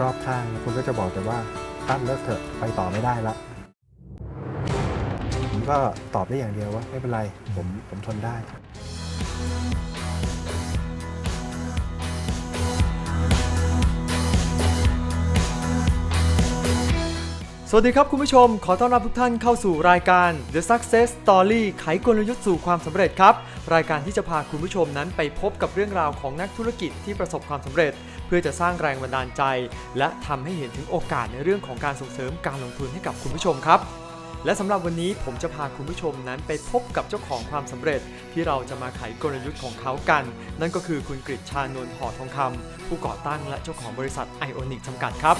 รอบข้าง คุณก็จะบอกแต่ว่าตั้นเลิกเถอะไปต่อไม่ได้ละผมก็ตอบได้อย่างเดียวว่าไม่เป็นไรผมผมทนได้ สวัสดีครับคุณผู้ชม ขอต้อนรับทุกท่านเข้าสู่รายการ The Success Story ไขกลยุทธ์สู่ความสำเร็จครับ รายการที่จะพาคุณผู้ชมนั้นไปพบกับเรื่องราวของนักธุรกิจที่ประสบความสำเร็จ เพื่อจะสร้างแรงบันดาลใจ และทำให้เห็นถึงโอกาสในเรื่องของการส่งเสริมการลงทุนให้กับคุณผู้ชมครับ และสำหรับวันนี้ผมจะพาคุณผู้ชมนั้นไปพบกับเจ้าของความสำเร็จ ที่เราจะมาไขกลยุทธ์ของเขากัน นั่นก็คือคุณกฤษชานนท์หอทองคำผู้ก่อตั้งและเจ้าของบริษัทไอออนิกจำกัดครับ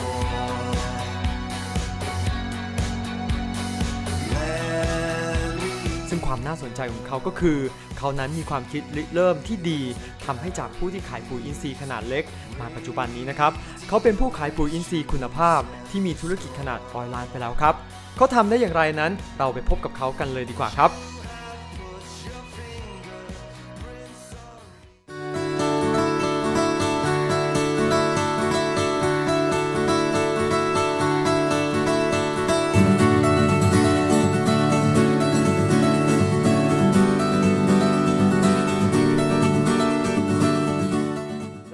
ความน่าสนใจของเขาก็คือ เขานั้นมีความคิดริเริ่มที่ดีทำให้จากผู้ที่ขายปุ๋ยอินทรีย์ขนาดเล็ก มาปัจจุบันนี้นะครับ เขาเป็นผู้ขายปุ๋ยอินทรีย์คุณภาพ ที่มีธุรกิจขนาดออนไลน์ไปแล้วครับ เขาทำได้อย่างไรนั้น เราไปพบกับเขากันเลยดีกว่าครับ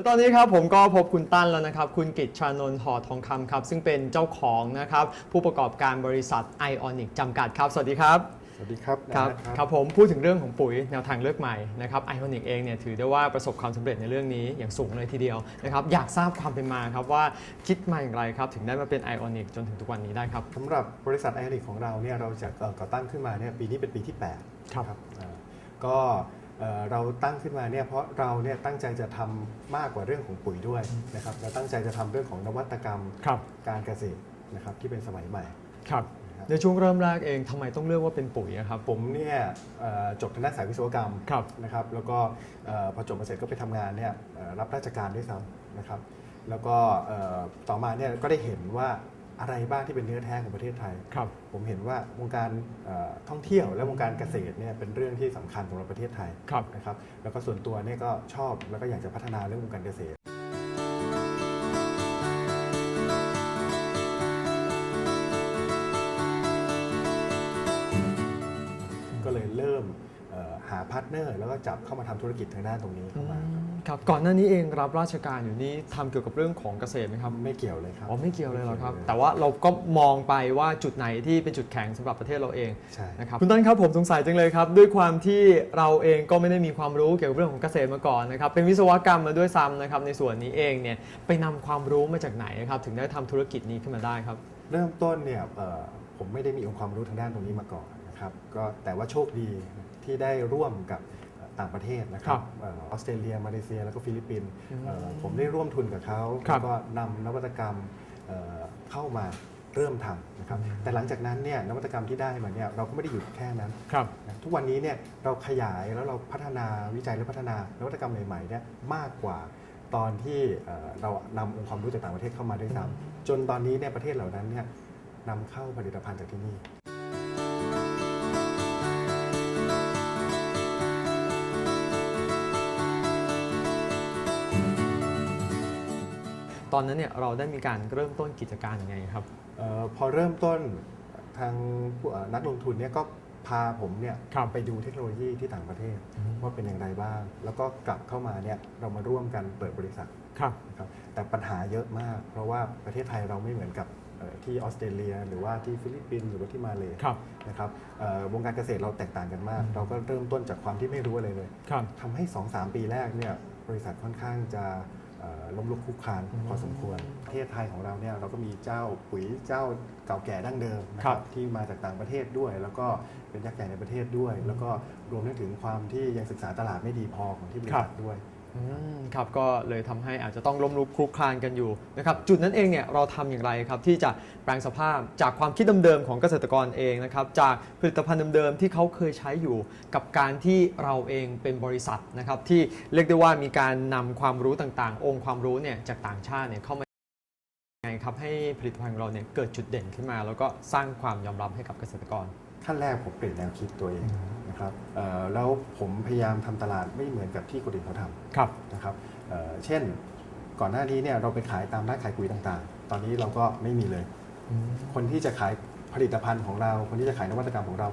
ตอนนี้ครับผมก็พบคุณตั้นแล้วนะครับ คุณกิตชานนท์หอทองคำครับ ซึ่งเป็นเจ้าของนะครับ ผู้ประกอบการบริษัท Ionic จำกัดครับ สวัสดีครับ สวัสดีครับครับนะครับผมพูดถึงเรื่องของปุ๋ยแนวทางเลือกใหม่นะครับ Ionic เองเนี่ยถือได้ว่าประสบความสำเร็จในเรื่องนี้อย่างสูงเลยทีเดียวนะครับอยากทราบความเป็นมาครับว่าคิดมาอย่างไรครับถึงได้มาเป็น Ionic จนถึงทุกวันนี้ได้ครับ สำหรับบริษัทไอริกของเราเนี่ยเราจะเอ่อก่อตั้งขึ้นมาเนี่ยปีนี้เป็นปีที่8ครับเอ่อก็ เอ่อเราตั้งขึ้นมาเนี่ยเพราะเราเนี่ยตั้งใจจะทำมากกว่าเรื่องของปุ๋ยด้วยนะครับเราตั้งใจจะทำเรื่องของนวัตกรรมครับการเกษตรนะครับที่เป็นสมัยใหม่ครับนะครับในช่วงเริ่มแรกเองทำไมต้องเลือกว่าเป็นปุ๋ยอะครับผมเนี่ยเอ่อจบทางด้านสายวิศวกรรมครับนะครับแล้วก็เอ่อพอจบมาเสร็จก็ไปทำงานเนี่ยเอ่อรับราชการด้วยซ้ำนะครับแล้วก็เอ่อต่อมาเนี่ยก็ได้เห็นว่า อะไรบ้างที่เป็นเนื้อแท้ของประเทศไทย ครับ ผมเห็นว่าวงการเอ่อท่องเที่ยวและวงการเกษตรเนี่ยเป็นเรื่องที่สำคัญสำหรับประเทศไทยครับ นะครับ แล้วก็ส่วนตัวเนี่ยก็ชอบแล้วก็อยากจะพัฒนาเรื่องวงการเกษตร ก็เลยเริ่มเอ่อหาพาร์ทเนอร์แล้วก็จับเข้ามาทำธุรกิจทางด้านตรงนี้เข้ามาครับ ก่อนหน้านี้เองรับราชการอยู่นี่ทำเกี่ยวกับเรื่องของเกษตรไหมครับไม่เกี่ยวเลยครับ อ๋อไม่เกี่ยวเลยเหรอครับไม่กี่ยวลยแต่ว่าเราก็มองไปว่าจุดไหนที่เป็นจุดแข็งสำหรับประเทศเราเองใช่ นะครับคุณต้นครับผมสงสัยจังเลยครับ ด้วยความที่เราเองก็ไม่ได้มีความรู้เกี่ยวกับเรื่องของเกษตรมาก่อนนะครับเป็นวิศวกรรมมาด้วยซ้ำนะครับในส่วนนี้เองเนี่ยไปนำความรู้มาจากไหนครับถึงได้ทำธุรกิจนี้ขึ้นมาได้ครับ เริ่มต้นเนี่ยเอ่อผมไม่ได้มีองค์ความรู้ทางด้านตรงนี้มาก่อนนะครับก็แต่ว่าโชคดีที่ได้ร่วมกับเอ่อ ต่างประเทศนะคครัรับบเออออสเตรเลีย มาเลเซีย แล้วก็ฟิลิปปินส์อืมเอ่อผมได้ร่วมทุนกับเขาครัแล้บวก็นำนวัตกรรมเอ่อเข้ามาเริ่มทำนะครับ แต่หลังจากนั้นเนี่ยนวัตกรรมที่ได้มาเนี่ยเราก็ไม่ได้หยุดแค่นั้นครับนะทุกวันนี้เนี่ยเราขยายแล้วเราพัฒนาวิจัยและพัฒนานวัตกรรมใหม่ๆเนี่ยมากกว่าตอนที่เอ่อเรานำองค์ความรู้จากต่างประเทศเข้ามาด้วยซ้ำจนตอนนี้เนี่ยประเทศเหล่านั้นเนี่ยนำเข้าผลิตภัณฑ์จากที่นี่ ตอนนั้นเนี่ยเราได้มีการเริ่มต้นกิจการยังไงครับเออพอเริ่มต้นทางผู้เอ่อนักลงทุนเนี่ยก็พาผมเนี่ยครับไปดูเทคโนโลยีที่ต่างประเทศว่าเป็นอย่างไรบ้าง แล้วก็กลับเข้ามาเนี่ยเรามาร่วมกันเปิดบริษัทครับ นะครับแต่ปัญหาเยอะมาก เพราะว่าประเทศไทยเราไม่เหมือนกับเอ่อที่ออสเตรเลีย หรือว่าที่ฟิลิปปินส์หรือว่าที่มาเลครับ นะครับเอ่อวงการเกษตรเราแตกต่างกันมาก เราก็เริ่มต้นจากความที่ไม่รู้อะไรเลย ครับ ทำให้ 2-3 ปีแรกเนี่ยบริษัทค่อนข้างจะเอ่อ ล้มลุกคลุกคลานอืมพอสมควร ประเทศไทยของเราเนี่ยเราก็มีเจ้าปุ๋ยเจ้าเก่าแก่ดั้งเดิมนะคครัรับบที่มาจากต่างประเทศด้วย แล้วก็เป็นยักษ์ใหญ่ในประเทศด้วย แล้วก็รวมถึงความที่ยังศึกษาตลาดไม่ดีพอของที่บริษัทด้วยอืม ครับก็เลยทำให้อาจจะต้องล้มลุกคลุกคลานกันอยู่นะครับจุดนั้นเองเนี่ยเราทำอย่างไรครับที่จะแปลงสภาพจากความคิดเดิมๆของเกษตรกรเองนะครับจากผลิตภัณฑ์เดิมๆที่เขาเคยใช้อยู่ กับการที่เราเองเป็นบริษัทนะครับที่เรียกได้ว่ามีการนำความรู้ต่างๆ องค์ความรู้เนี่ยจากต่างชาติเนี่ยเข้ามาไงครับให้ผลิตภัณฑ์ของเราเนี่ยเกิดจุดเด่นขึ้นมา แล้วก็สร้างความยอมรับให้กับเกษตรกรขั้นแรกผมเปลี่ยนแนวคิดตัวเอง นะครับเอ่อแล้วผมพยายามทำตลาดไม่เหมือนกับที่คนอื่นเขาทำครับนะครับเอ่อเช่นก่อนหน้านี้เนี่ยเราไปขายตามร้านขายปุ๋ยต่างๆ ตอนนี้เราก็ไม่มีเลย คนที่จะขายผลิตภัณฑ์ของเรา คนที่จะขายนวัตกรรมของเรา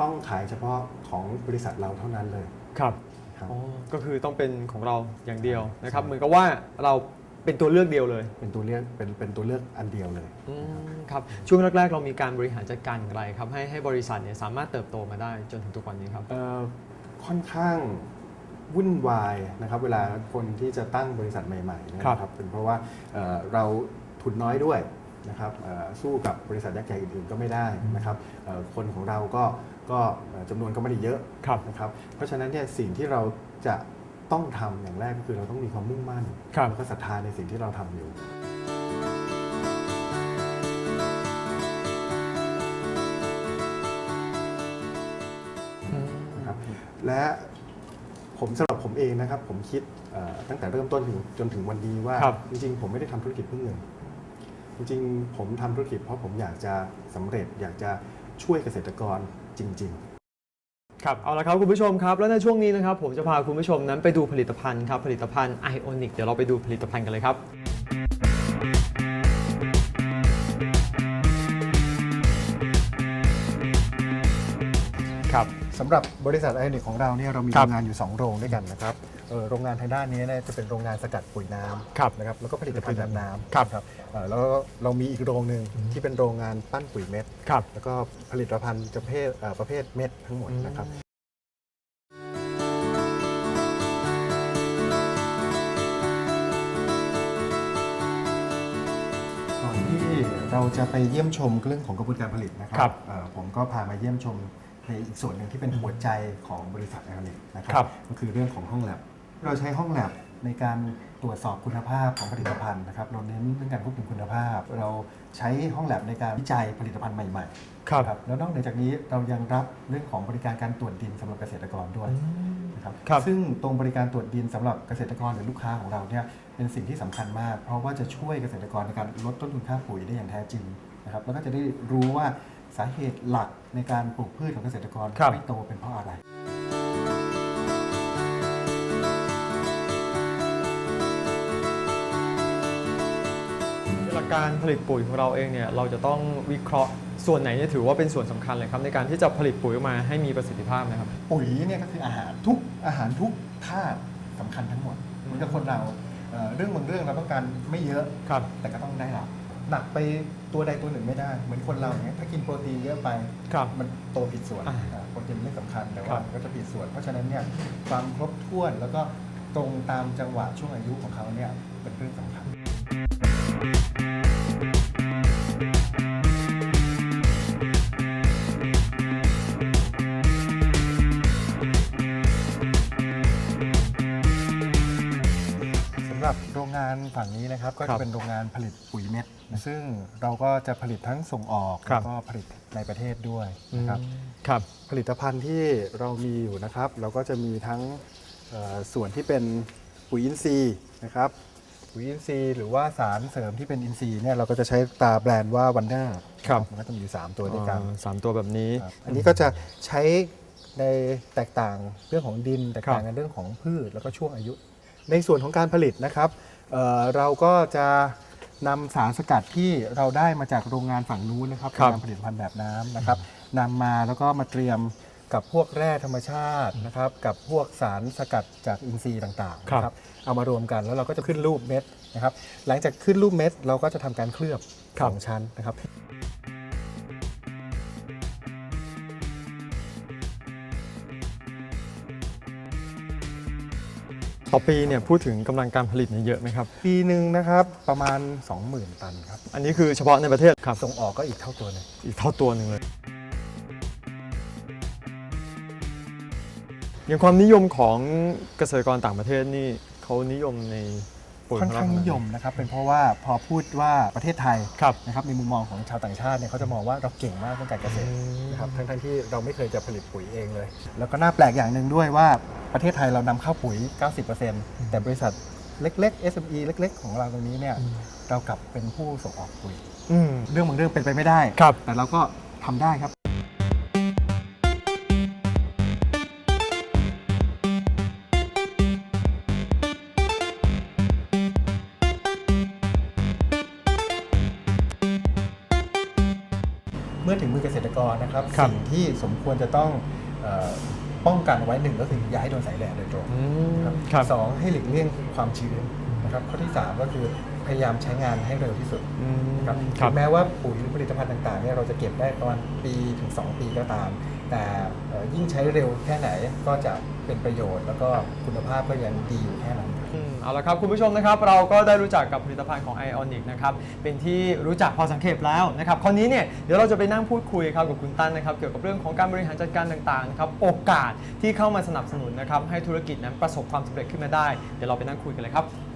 ต้องขายเฉพาะของบริษัทเราเท่านั้นเลย ครับครับอ๋อก็คือต้องเป็นของเราอย่างเดียวนะครับ เหมือนกับว่าเรา เป็นตัวเลือกเดียวเลยเป็นตัวเลือกเป็นเป็นตัวเลือกอันเดียวเลย อืมครับช่วงแรก ๆ เรามีการบริหารจัดการอย่างไรครับ ให้ให้บริษัทเนี่ยสามารถเติบโตมาได้จนถึงทุกวันนี้ครับ เอ่อค่อนข้างวุ่นวายนะครับเวลาคนที่จะตั้งบริษัทใหม่ๆเนยครับนะครับเป็นเพราะว่าเอ่อเราทุนน้อยด้วยนะครับเอ่อสู้กับบริษัทยักษ์ใหญ่อื่นๆก็ไม่ได้นะครับเอ่อคนของเราก็ก็เอ่อจำนวนก็ไม่ได้เยอะครับ นะครับเพราะฉะนั้นเนี่ยสิ่งที่เราจะ ต้องทำอย่างแรกก็คือเราต้องมีความมุ่งมั่นครับแล้วก็ศรัทธาในสิ่งที่เราทำอยู่นะครับและผมสำหรับผมเองนะครับ ผมคิดเอ่อตั้งแต่เริ่มต้นถึงจนถึงวันนี้ว่าครับจริงๆ ผมไม่ได้ทำธุรกิจเพื่อเงินจริงๆ ผมทำธุรกิจเพราะผมอยากจะสำเร็จอยากจะช่วยเกษตรกรจริง ครับเอาละครับคุณผู้ชมครับ แล้วในช่วงนี้นะครับผมจะพาคุณผู้ชมนั้นไปดูผลิตภัณฑ์ครับผลิตภัณฑ์ไอออนิกเดี๋ยวเราไปดูผลิตภัณฑ์กันเลยครับ สำหรับบริษัทไอเนิกของเราเนี่ยเรามีครัโรบงงานอยู่ 2 โรงด้วยกันนะครับเอ่อโรงงานทางด้านนี้เนี่ยจะเป็นโรงงานสกัดปุ๋ยน้ครับำนะครับแล้วก็ผลิตภัณฑ์แบบน้ำครับ นะเอ่อแล้วเรามีอีกโรงหนึ่งที่เป็นโรงงานปั้นปุ๋ยเม็ด ครับ แล้วก็ผลิตภัณฑ์ประเภทเอ่อประเภทเม็ดทั้งหมดนะครับ ก่อนที่เราจะไปเยี่ยมชมเรื่องของกระบวนการผลิตนะคครัรับ เอ่อผมก็พามาเยี่ยมชม ในอีกส่วนหนึ่งที่เป็นหัวใจของบริษัทแอลเล็กนะคครัรับ ก็คือเรื่องของห้องแลบเราใช้ห้องแลบในการตรวจสอบคุณภาพของผลิตภัณฑ์นะครับ เราเน้นเรื่องการควบคุมคุณภาพ เราใช้ห้องแลบในการวิจัยผลิตภัณฑ์ใหม่ๆครับนะแล้วนอกเหนือจากนี้เรายังรับเรื่องของบริการการตรวจดินสำหรับเกษตรกรด้วยนะครับครับซึ่งตรงบริการตรวจดินสำหรับเกษตรกรหรือลูกค้าของเราเนี่ยเป็นสิ่งที่สำคัญมาก เพราะว่าจะช่วยเกษตรกรในการลดต้นทุนค่าปุ๋ยได้อย่างแท้จริงนะครับแล้วก็จะได้รู้ว่า สาเหตุหลักในการปลูกพืชของเกษตรกรครับ ไม่โตเป็นเพราะอะไร หลักการผลิตปุ๋ยของเราเองเนี่ยเราจะต้องวิเคราะห์ส่วนไหนเนี่ยถือว่าเป็นส่วนสำคัญเลยครับในการที่จะผลิตปุ๋ยออกมาให้มีประสิทธิภาพนะครับ ปุ๋ยเนี่ยก็คืออาหารทุกอาหารทุกธาตุสำคัญทั้งหมดเหมือนกับคนเราเอ่อเรื่องบางเรื่องเราต้องการไม่เยอะ ครับ แต่ก็ต้องได้หลัก หนักไปตัวใดตัวหนึ่งไม่ได้ เหมือนคนเราอย่างเงี้ยถ้ากินโปรตีนเยอะไปครับมันโตผิดส่วนอ่าอ่าโปรตีนไม่สำคัญแต่ครัว่าบ มันก็จะผิดส่วน เพราะฉะนั้นเนี่ยความครบถ้วนแล้วก็ตรงตามจังหวะช่วงอายุของเขาเนี่ยเป็นเรื่องสำคัญ ครับก็ครัจะบเป็นโรงงานผลิตปุ๋ยเม็ดนะซึ่งเราก็จะผลิตทั้งส่งออกครัแล้บ วก็ผลิตในประเทศด้วยนะครับครับ ผลิตภัณฑ์ที่เรามีอยู่นะครับ เราก็จะมีทั้งเอ่อส่วนที่เป็นปุ๋ยอินทรีย์นะครับปุ๋ยอินทรีย์หรือว่าสารเสริมที่เป็นอินทรีย์เนี่ยเราก็จะใช้ตราแบรนด์ว่าวันเดอร์ครับ มันก็จะมีอยู่3ตัวด้วยกัน อ่าสามตัวแบบนี้ ครับอันนี้ก็จะใช้ในแตกต่างเรื่องของดินแตกต่างกันเรื่องของพืชแล้วก็ช่วงอายุ ในส่วนของการผลิตนะครับเอ่อเราก็จะนำสารสกัดที่เราได้มาจากโรงงานฝั่งนู้นนะครับครับโรงงานผลิตภัณฑ์แบบน้ำนะครับนำมาแล้วก็มาเตรียมกับพวกแร่ธรรมชาตินะครับกับพวกสารสกัดจากอินทรีย์ต่างๆครับนะครับเอามารวมกันแล้วเราก็จะขึ้นรูปเม็ดนะครับหลังจากขึ้นรูปเม็ดเราก็จะทำการเคลือบครัสบองชั้นนะครับ ต่อปีเนี่ยพูดถึงกำลังการผลิตเนี่ยเยอะไหมครับ ปีหนึ่งนะครับประมาณ 20,000 ตันครับ อันนี้คือเฉพาะในประเทศครับ ส่งออกก็อีกเท่าตัวหนึงอีกเท่าตัวหนึ่งเลยอย่างความนิยมของเกษตรกรต่างประเทศนี่เขานิยมในปุ๋ยค่อนขเรข้างนิยมนะครับ เป็นเพราะว่าพอพูดว่าประเทศไทยครับ นะครับในมุมมองของชาวต่างชาติเนี่ยเขาจะมองว่าเราเก่งมากเรื่องการเกษตรนะครับทั้งๆที่เราไม่เคยจะผลิตปุ๋ยเองเลย แล้วก็น่าแปลกอย่างหนึ่งด้วยว่า ประเทศไทยเรานำเข้าปุ๋ย 90%แต่บริษัทเล็ก ๆ SME เล็ก ๆ ของเราตรงนี้เนี่ยเรากลับเป็นผู้ส่งออกปุ๋ยเรื่องบางเรื่องเป็นไปไม่ได้ ครับ แต่เราก็ทำได้ครับ เมื่อถึงมือเกษตรกรนะครับรบสิ่งที่สมควรจะต้องอ ป้องกันไว้หนึ่งก็คืออย่าให้โดนสายแดดโดยตรงอืมนะครับครับ สองให้หลีกเลี่ยงความชื้นนะครับข้อที่สามก็คือพยายามใช้งานให้เร็วที่สุด อืมนะครับครัถึบงแม้ว่าปุ๋ยหรือผลิตภัณฑ์ต่างๆเนี่ยเราจะเก็บได้ประมาณปีถึง 2 ปีก็ตาม แต่เอ่อยิ่งใช้เร็วแค่ไหนก็จะเป็นประโยชน์ แล้วก็คุณภาพก็ยังดีอยู่แค่นั้นครับ อืมเอาละครับคุณผู้ชมนะครับเราก็ได้รู้จักกับผลิตภัณฑ์ของ Ionic นะครับเป็นที่รู้จักพอสังเขปแล้วนะครับคราวนี้เนี่ยเดี๋ยวเราจะไปนั่งพูดคุยครับกับคุณตั้นนะครับเกี่ยวกับเรื่องของการบริหารจัดการต่างๆนะครับโอกาสที่เข้ามาสนับสนุนนะครับให้ธุรกิจนั้นประสบความสำเร็จขึ้นมาได้ เดี๋ยวเราไปนั่งคุยกันเลยครับ